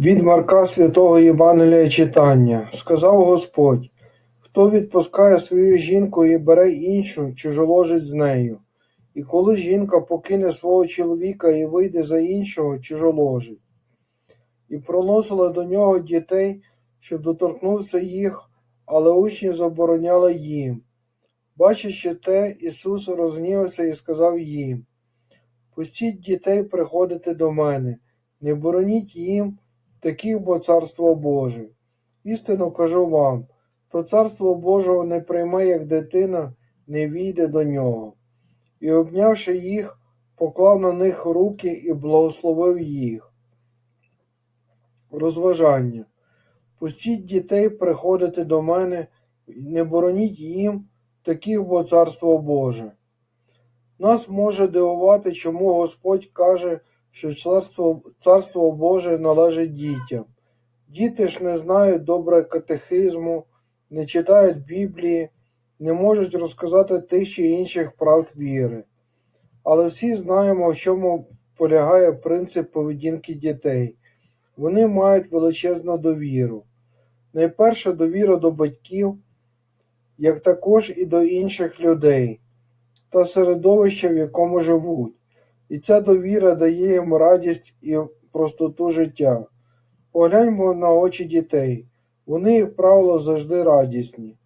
Від Марка Святого Євангелія читання. Сказав Господь, хто відпускає свою жінку і бере іншу, чужоложить з нею. І коли жінка покине свого чоловіка і вийде за іншого, чужоложить. І проносили до нього дітей, щоб доторкнувся їх, але учні забороняли їм. Бачачи те, Ісус розгнівався і сказав їм: Пустіть дітей приходити до мене, не бороніть їм, таких бо царство Боже. Істину кажу вам, то царство Божого не прийме, як дитина, не війде до нього. І, обнявши їх, поклав на них руки і благословив їх. Розважання. Пустіть дітей приходити до мене, не бороніть їм, таких бо царство Боже. Нас може дивувати, чому Господь каже, що царство, царство Боже належить дітям. Діти ж не знають добре катехизму, не читають Біблії, не можуть розказати тих чи інших правд віри. Але всі знаємо, в чому полягає принцип поведінки дітей. Вони мають величезну довіру. Найперше довіра до батьків, як також і до інших людей та середовища, в якому живуть. І ця довіра дає їм радість і простоту життя. Погляньмо на очі дітей. Вони, як правило, завжди радісні.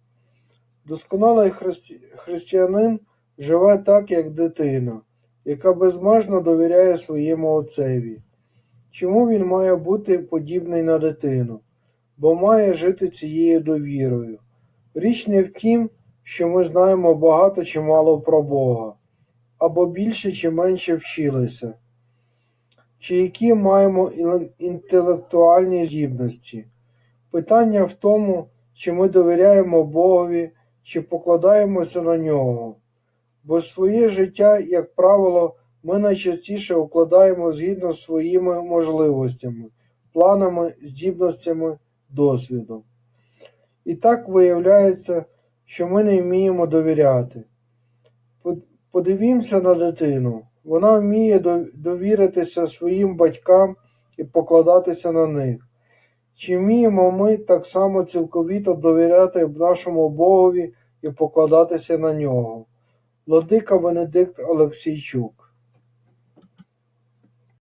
Досконалий христи... християнин живе так, як дитина, яка безмежно довіряє своєму отцеві. Чому він має бути подібний на дитину? Бо має жити цією довірою. Річ не в тім, що ми знаємо багато чи мало про Бога, або більше чи менше вчилися, чи які маємо інтелектуальні здібності. Питання в тому, чи ми довіряємо Богові, чи покладаємося на нього. Бо своє життя, як правило, ми найчастіше укладаємо згідно з своїми можливостями, планами, здібностями, досвідом. І так виявляється, що ми не вміємо довіряти. Подивімося на дитину. Вона вміє довіритися своїм батькам і покладатися на них. Чи вміємо ми так само цілковіто довіряти нашому Богові і покладатися на нього? Владика Венедикт Олексійчук